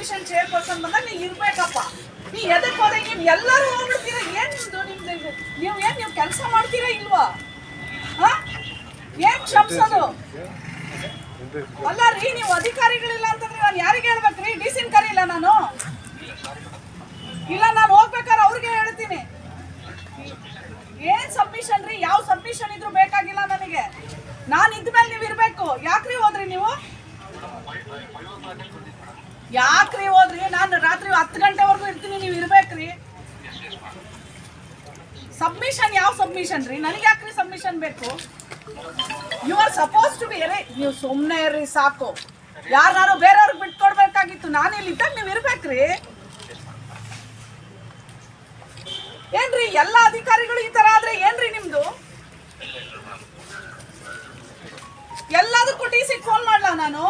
Commission chairperson ಬಂದಾಗ ನೀವು ಇರ್ಬೇಕಪ್ಪ. ನೀ ಎದಕ್ಕೆ ಹೋದಾಗ ನೀವು ಎಲ್ಲರೂ ಹೋಗ್ಬಿಡ್ತೀರಾ. ಏನ್ ನಿಮ್ದು ನಿಮ್ದು? ನೀವು ಏನ್ ನೀವು ಕೆಲಸ ಮಾಡ್ತೀರಾ ಇಲ್ವಾ? ಹಾ? ಏನ್ ಕ್ಷಮಿಸೋದು? ಅಲ್ಲ ರೀ, ನೀವು ಅಧಿಕಾರಿಗಳಿಲ್ಲ ಅಂತಂದ್ರೆ ನಾನು ಯಾರಿಗೆ ಹೇಳ್ಬೇಕ್ರಿ ಡಿ ಸಿನ್ ಕರೀಲ್ಲ ನಾನು? ಇಲ್ಲ, ನಾನು ಹೋಗ್ಬೇಕಾದ್ರೆ ಅವ್ರಿಗೆ ಹೇಳ್ತೀನಿ. ಏನ್ ಸಬ್ಮಿಷನ್ ರೀ? ಯಾವ ಸಬ್ಮಿಷನ್ ಇದ್ರು ಬೇಕಾಗಿಲ್ಲ ನನಗೆ. ನಾನು ಇದ್ಮೇಲೆ ನೀವು ಇರ್ಬೇಕು ಯಾಕ್ರಿ ಹೋದ್ರಿ ನೀವು ಯಾಕ್ರಿ ಹೋದ್ರಿ? ನಾನು ರಾತ್ರಿ ಹತ್ತು ಗಂಟೆವರೆಗೂ ಇರ್ತೀನಿ, ನೀವು ಇರ್ಬೇಕ್ರಿ. ಸಬ್ಮಿಷನ್ ಯಾವ ಸಬ್ಮಿಷನ್ ರೀ? ನನಗೆ ಯಾಕ್ರಿ ಸಬ್ಮಿಷನ್ ಬೇಕು? You are supposed to be ರೇ ನೀವು ಸುಮ್ಮನೆ ಇರ್ರಿ, ಸಾಕು. ಯಾರು ಬೇರೆಯವ್ರಿಗೆ ಬಿಟ್ಕೊಡ್ಬೇಕಾಗಿತ್ತು, ನಾನು ಇಲ್ಲಿ ಇದ್ದಾಗ ನೀವು ಇರ್ಬೇಕ್ರಿ. ಏನ್ರಿ, ಎಲ್ಲ ಅಧಿಕಾರಿಗಳು ಈ ತರ ಆದ್ರೆ ಏನ್ರಿ ನಿಮ್ದು? ಎಲ್ಲದಕ್ಕೂ ಟಿ ಸಿ ಫೋನ್ ಮಾಡ್ಲಾ ನಾನು?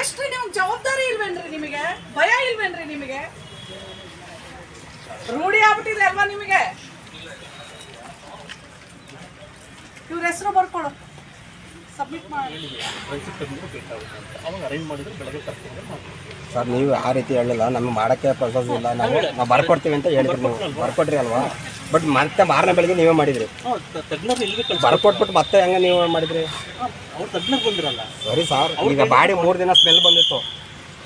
ಎಷ್ಟ್ರಿ ನಿಮ್ಗೆ ಜವಾಬ್ದಾರಿ ಇಲ್ವೇನ್ರಿ ನಿಮಗೆ? ಭಯ ಇಲ್ವೇನ್ರಿ ನಿಮಗೆ? ರೂಢಿ ಆಗ್ಬಿಟ್ಟಿದೆ ಅಲ್ವಾ ನಿಮಗೆ? ಇವ್ರ ಹೆಸರು ಬರ್ಕೊಡು ಸಬ್ಮಿಟ್ ಮಾಡಿ. ಸರ್, ನೀವು ಆ ರೀತಿ ಹೇಳಿಲ್ಲ ನಮ್ಗೆ ಮಾಡೋಕ್ಕೆ ಪ್ರೊಸೆಸ್ ಇಲ್ಲ. ನಾವು ನಾವು ಬರ್ಕೊಡ್ತೀವಿ ಅಂತ ಹೇಳಿದ್ರು ನೀವು. ಬರ್ಕೊಡ್ರಿ ಅಲ್ವಾ? ಬಟ್ ಮತ್ತೆ ಮಾರನೇ ಬೆಳಗ್ಗೆ ನೀವೇ ಮಾಡಿದ್ರಿ. ತಜ್ಞರು ಇಲ್ಲಿಗೆ ಕಳ್ಸಿ ಬರ್ಕೊಟ್ಬಿಟ್ಟು ಮತ್ತೆ ಹೆಂಗೆ ನೀವು ಮಾಡಿದ್ರಿ. ಅವ್ರು ತಜ್ಞರು ಬಂದಿರಲ್ಲ. ಸರಿ ಸರ್ ಈಗ ಬಾಡಿ ಮೂರು ದಿನ ಸ್ಮೆಲ್ ಬಂದಿತ್ತು.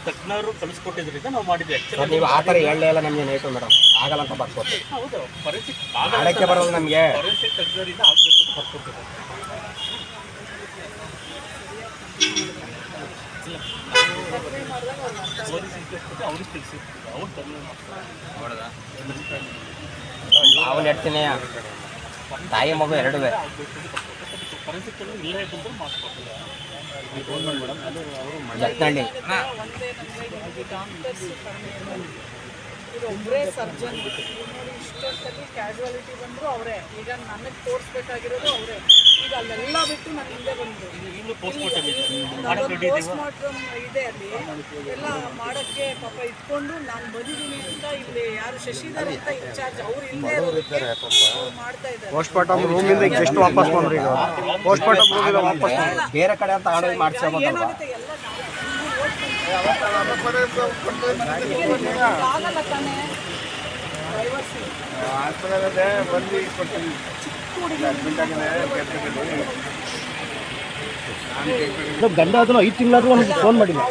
ತಜ್ಞರು ಕಳಿಸ್ಕೊಟ್ಟಿದ್ರಿಂದ ನಾವು ಮಾಡಿದ್ವಿ. ಆ್ಯಕ್ಚುಲಿ ನೀವು ಆ ಥರ ಹೇಳಲೇ ಇಲ್ಲ ನಮಗೆ ನೇಟು ಮೇಡಮ್? ಆಗಲ್ಲ ಅಂತ ಬರ್ಕೊಡ್ತೀವಿ ಹೌದು ಫರೆನ್ಸಿಕ್ ಮಾಡೋಕ್ಕೆ ಬರೋದು ನಮಗೆ. ಫರೆನ್ಸಿಕ್ ತಜ್ಞರಿಂದ ಆಗಬೇಕು ಅಂತ ಬರ್ಕೊಟ್ಟಿದ್ದಾರೆ. ಪೊಲೀಸ್ ಇನ್ಸ್ಪೆಕ್ಟರ್ ಅವ್ರಿಗೆ ಅವ್ರು ತಜ್ಞರು. ಅವನು ಹೇಳ್ತೀನಿ ತಾಯಿ ಮಗು ಎರಡೂ ಇದು ಒಬ್ಬರೇ ಸರ್ಜನ್ ಇಷ್ಟೊತ್ತಲ್ಲಿ ಕ್ಯಾಶುವಾಲಿಟಿ ಬಂದರೂ ಅವರೇ. ಈಗ ನನಗೆ ತೋರಿಸ್ಬೇಕಾಗಿರೋದು ಅವರೇ. ಅಲ್ಲೆಲ್ಲ ಬಿಟ್ಟು ನಾನು ಹಿಂದೆ ಬಂದು. ಪೋಸ್ಟ್ ಮಾರ್ಟಮ್ ಇದೆ. ಅಲ್ಲಿ. ಎಲ್ಲ ಮಾಡಕ್ಕೆ ಪಾಪ ಇಟ್ಕೊಂಡು ನಾನು ಬಂದಿದ್ದೀನಿ ಅಂತ ಇಲ್ಲಿ ಯಾರು ಶಶಿಧರ್ ಅಂತ ಇನ್ಚಾರ್ಜ್ ಅವ್ರು ಇಲ್ಲದೆ ಮಾಡ್ತಾ ಇದ್ದಾರೆ. ಪೋಸ್ಟ್ ಮಾರ್ಟಮ್ ರೂಮಿಂದ ಜಸ್ಟ್ ವಾಪಸ್ ಬಂದ್ರಿ ಈಗ ಪೋಸ್ಟ್ ಮಾರ್ಟಮ್ ರೂಮಿಂದ ವಾಪಸ್ ಬೇರೆ ಕಡೆ ಅಂತ ಆರ್ಡರ್ ಮಾಡಿಸ್ಕೋಬೇಕಲ್ವಾ ಏನಾಗುತ್ತೆ ಎಲ್ಲ ಆಗಲ್ಲ ತಾನೇ ಪ್ರೈವಸಿ ಬಂದು ಕೊಡ್ತೀನಿ. ಗಂಡ ಅದನ್ನು ಐದು ತಿಂಗಳಾದ್ರೂ ಫೋನ್ ಮಾಡಿಲ್ಲ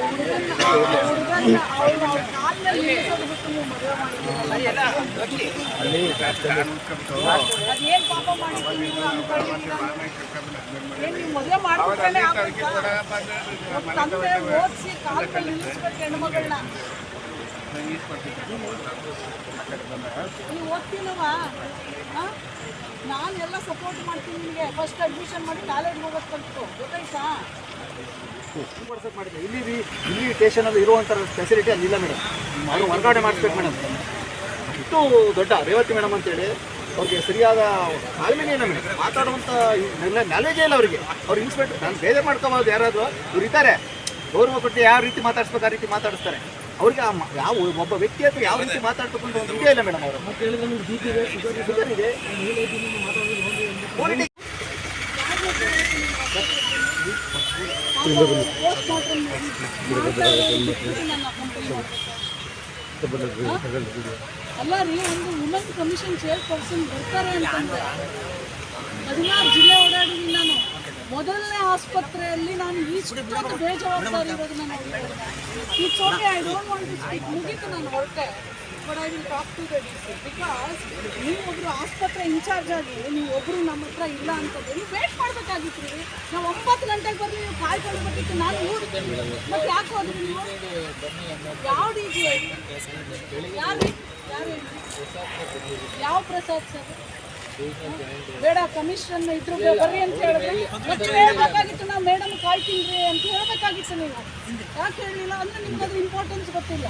ನೀವು ನಾನು ಎಲ್ಲ ಸಪೋರ್ಟ್ ಮಾಡ್ತೀನಿ ನಿಮಗೆ. ಫಸ್ಟ್ ಅಡ್ಮಿಷನ್ ಮಾಡಿ ಕಾಲೇಜ್ ಹೋಗೋದು ಕಲ್ತು ಗೊತ್ತಾಯ್ತಾ? ಮಾಡಿದೆ ಇಲ್ಲಿ ರೀ ಇಲ್ಲಿ ಸ್ಟೇಷನಲ್ಲಿ ಇರುವಂಥ ಫೆಸಿಲಿಟಿ ಅಲ್ಲಿ ಇಲ್ಲ ಮೇಡಮ್ ಅವರು ವರ್ಗಾವಣೆ ಮಾಡಿಸ್ಬೇಕು ಮೇಡಮ್ ಇಷ್ಟು ದೊಡ್ಡ ರೇವತಿ ಮೇಡಮ್ ಅಂತೇಳಿ. ಅವ್ರಿಗೆ ಸರಿಯಾದ ತಾಳ್ಮೆನೇ ಇಲ್ಲ ಮೇಡಮ್ ಮಾತಾಡುವಂಥ ನಾಲೆಜೇ ಇಲ್ಲ ಅವರಿಗೆ. ಅವ್ರು ಇನ್ಸ್ಪೆಕ್ಟರ್ ನಾನು ಬೇರೆ ಮಾಡ್ಕೊಬೋದು ಯಾರಾದರೂ. ಇವ್ರು ಇದ್ದಾರೆ. ಗೌರವ ಕೊಟ್ಟು ಯಾವ ರೀತಿ ಮಾತಾಡಿಸ್ಬೇಕು ಆ ರೀತಿ ಮಾತಾಡಿಸ್ತಾರೆ. ಅವ್ರಿಗೆ ಯಾವ ಒಬ್ಬ ವ್ಯಕ್ತಿ ಹತ್ರ ಯಾವ ರೀತಿ ಮಾತಾಡ್ಬೇಕು ಅಂತ ಒಂದು ಇದೇ ಇಲ್ಲ ಮೇಡಮ್ ಅವರು. ಅಲ್ಲ ರೀ ಒಂದು ವುಮೆನ್ ಕಮಿಷನ್ ಚೇರ್ ಪರ್ಸನ್ ಬರ್ತಾರೆ ಅಂತಂದ್ರೆ ಹದಿನಾರು ಜಿಲ್ಲೆ ಓಡಾಡಿದ್ದೀನಿ ನಾನು. ಮೊದಲನೇ ಆಸ್ಪತ್ರೆಯಲ್ಲಿ ನಾನು ಇಷ್ಟೊಂದು ಬೇಜವಾಬ್ದಾರಿ ಇರೋದು ನನಗೆ it's okay I don't want to speak ಮುಗೀತು ನಾನು ಹೊರಟೆ. But I will talk to the because ನೀವು ಒಬ್ರು ಆಸ್ಪತ್ರೆ ಇನ್ಚಾರ್ಜ್ ಆಗಿ, ನೀವು ಒಬ್ಬರು ನಮ್ಮ ಹತ್ರ ಇಲ್ಲ ಅಂತಂದ್ರೆ ನೀವು ವೇಟ್ ಮಾಡಬೇಕಾಗಿತ್ತು. ರೀ ನಾವು ಒಂಬತ್ತು ಗಂಟೆಗೆ ಬಂದು ನೀವು ಕಾಯ್ಕೊಳ್ಬೇಕಿತ್ತು ನಾನು ಊರು ಮತ್ತೆ ಯಾಕೆ ಹೋದ್ರಿ ನೀವು? ಯಾವ ಡಿ ಜಿ ಯಾರು? ಯಾರು ಯಾವ ಪ್ರಸಾದ್ ಸರ್? ಬೇಡ ಕಮಿಷನ್ ಇದ್ರು ಬರ್ರಿ ಅಂತ ಹೇಳಿದ್ರೆ ಮತ್ತೆ ಹೇಳ್ಬೇಕಾಗಿತ್ತು ನಾವು ಮೇಡಮ್ ಕಾಯ್ತೀನಿ ಅಂತ ಹೇಳ್ಬೇಕಾಗಿತ್ತು ನೀವು. ಯಾಕೆ ಹೇಳಿಲ್ಲ? ಅಂದ್ರೆ ನಿಮ್ಗೆ ಅದ್ರ ಇಂಪಾರ್ಟೆನ್ಸ್ ಗೊತ್ತಿಲ್ಲ.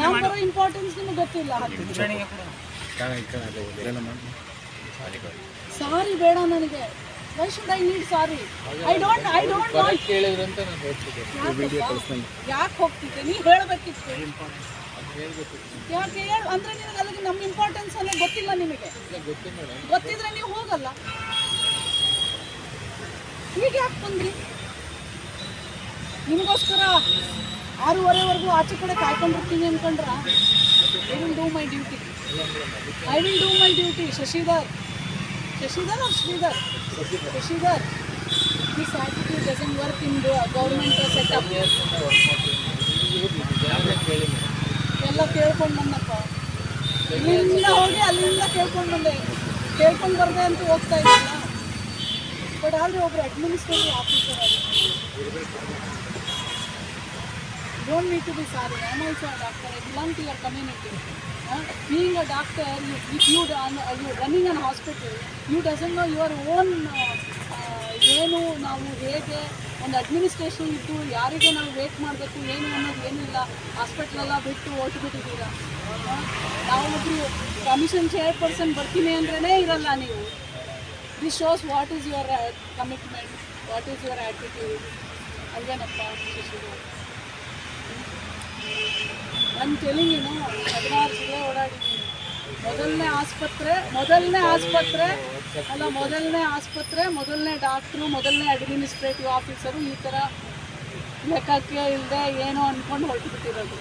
ನಾವು ಬರೋ ಇಂಪಾರ್ಟೆನ್ಸ್ ನಿಮ್ಗೆ ಗೊತ್ತಿಲ್ಲ. ಸಾರಿ ಬೇಡ ನನಗೆ. Why should I need sorry? I don't I don't want ಯಾಕೆ ಹೋಗ್ತಿದ್ದೆ? ನೀವು ಹೇಳಬೇಕಿತ್ತು. ಯಾಕೆ ಹೇಳು ಅಂದ್ರೆ ನಿನಗೆ ನಮ್ಮ ಇಂಪಾರ್ಟೆನ್ಸ್ ಅನ್ನೋದು ಗೊತ್ತಿಲ್ಲ ನಿಮಗೆ. ಗೊತ್ತಿದ್ರೆ ನೀವು ಹೋಗಲ್ಲ. ಈಗ ಯಾಕೆ ಬಂದ್ರಿ? ನಿಮಗೋಸ್ಕರ ಆರೂವರೆವರೆಗೂ ಆಚೆ ಕಡೆ ಕಾಯ್ಕೊಂಡಿರ್ತೀನಿ ಅನ್ಕೊಂಡ್ರ? I will do my duty I will do my duty Shashidhar. Shashidhar ಅವ್ರ Shridhar? Shashidhar. This attitude doesn't work in government setup ಎಲ್ಲ ಕೇಳ್ಕೊಂಡು ಬಂದಪ್ಪ. ಇಲ್ಲಿಂದ ಹೋಗಿ ಅಲ್ಲಿಂದ ಕೇಳ್ಕೊಂಡು ಬಂದೆ. ಕೇಳ್ಕೊಂಡು ಬರ್ದೆ ಅಂತ ಹೋಗ್ತಾ ಇದ್ದಿಲ್ಲ ಬಟ್ ಆದರೆ ಒಬ್ರು administrative officer don't need to be sorry I also a doctor I belong to your community being a doctor you if you you running on hospital you doesn't know your own ಏನು, ನಾವು ಹೇಗೆ ಒಂದು administration ಇದ್ದು ಯಾರಿಗೆ ನಾವು wait ಮಾಡಬೇಕು, ಏನು ಅನ್ನೋದು ಏನಿಲ್ಲ ಹಾಸ್ಪಿಟ್ಲೆಲ್ಲ ಬಿಟ್ಟು ಓಟ್ ನಾವು ಒಬ್ಬರು ಕಮಿಷನ್ ಚೇರ್ಪರ್ಸನ್ ಬರ್ತೀನಿ ಅಂದ್ರೇ ಇರಲ್ಲ ನೀವು. This shows what is your commitment what is your attitude ಅಲ್ವೇನಪ್ಪ ನನ್ನ ನಾನು ಟೆಲಿಂಗಿನು ಹದಿನಾರು ಜಿಲ್ಲೆ ಓಡಾಡಿದ್ದೀನಿ. ಮೊದಲನೇ ಆಸ್ಪತ್ರೆ ಮೊದಲನೇ ಆಸ್ಪತ್ರೆ ಅಲ್ಲ ಮೊದಲನೇ ಆಸ್ಪತ್ರೆ ಮೊದಲನೇ ಡಾಕ್ಟ್ರು ಮೊದಲನೇ ಅಡ್ಮಿನಿಸ್ಟ್ರೇಟಿವ್ ಆಫೀಸರು ಈ ಥರ ಲೆಕ್ಕಕ್ಕೆ ಇಲ್ಲದೆ ಏನೋ ಅಂದ್ಕೊಂಡು ಹೊರಟು ಬಿಟ್ಟಿರೋದು.